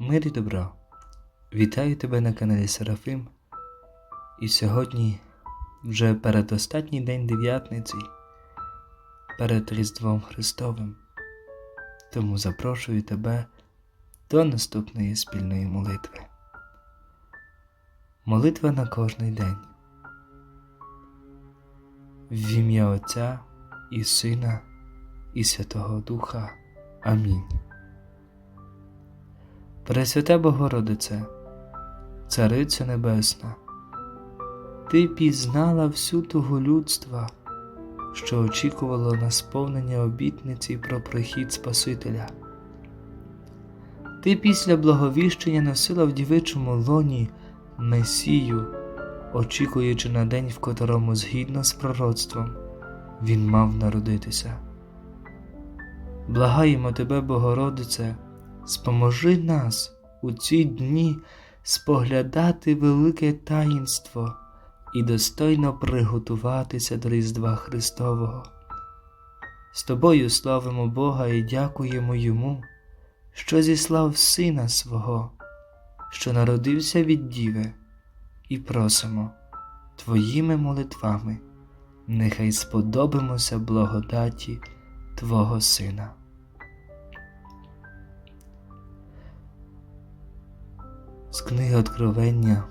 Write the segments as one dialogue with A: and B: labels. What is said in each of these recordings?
A: Мир і добро. Вітаю тебе на каналі Серафим. І сьогодні вже передостатній день дев'ятниці перед Різдвом Христовим. Тому запрошую тебе до наступної спільної молитви. Молитва на кожний день. В ім'я Отця і Сина і Святого Духа. Амінь. Пресвята Богородице, Цариця Небесна, Ти пізнала всю тугу людства, що очікувало на сповнення обітниці про прихід Спасителя. Ти після благовіщення носила в дівичому лоні Месію, очікуючи на день, в котрому, згідно з пророцтвом, він мав народитися. Благаємо тебе, Богородице, споможи нас у ці дні споглядати велике таїнство і достойно приготуватися до Різдва Христового. З тобою славимо Бога і дякуємо Йому, що зіслав Сина свого, що народився від Діви, і просимо Твоїми молитвами, нехай сподобимося благодаті Твого Сина. З книги Откровення,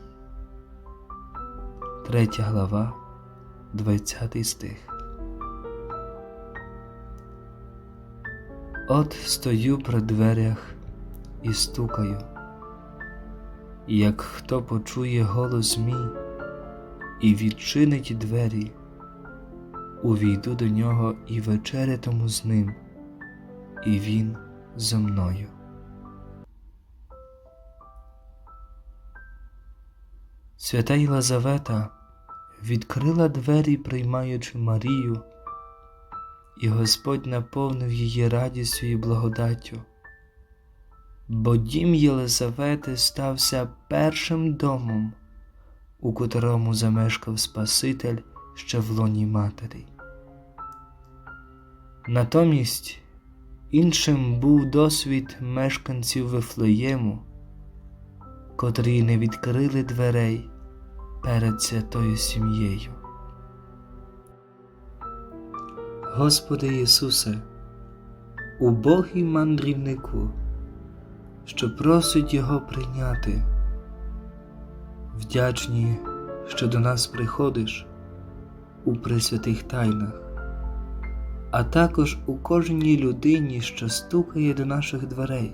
A: 3 глава, 20 стих. От стою при дверях і стукаю, і як хто почує голос мій і відчинить двері, увійду до нього і вечерятиму з ним, і він зо мною. Свята Єлизавета відкрила двері, приймаючи Марію, і Господь наповнив її радістю і благодаттю, бо дім Єлизавети стався першим домом, у котрому замешкав Спаситель ще в лоні матері. Натомість іншим був досвід мешканців Вифлеєму, котрі не відкрили дверей перед святою сім'єю. Господи Ісусе, убогий мандрівнику, що просить Його прийняти, вдячні, що до нас приходиш у пресвятих тайнах, а також у кожній людині, що стукає до наших дверей.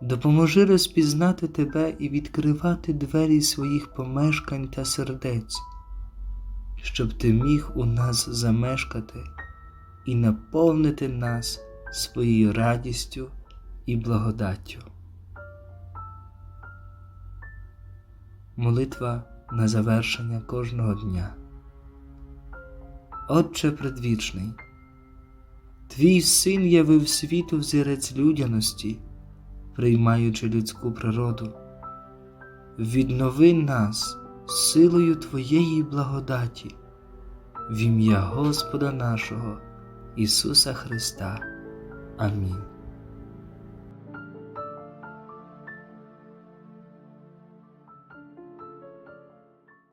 A: Допоможи розпізнати Тебе і відкривати двері своїх помешкань та сердець, щоб Ти міг у нас замешкати і наповнити нас своєю радістю і благодаттю. Молитва на завершення кожного дня. Отче предвічний, Твій син явив світу взірець людяності приймаючи людську природу, віднови нас силою Твоєї благодаті, в ім'я Господа нашого Ісуса Христа. Амінь.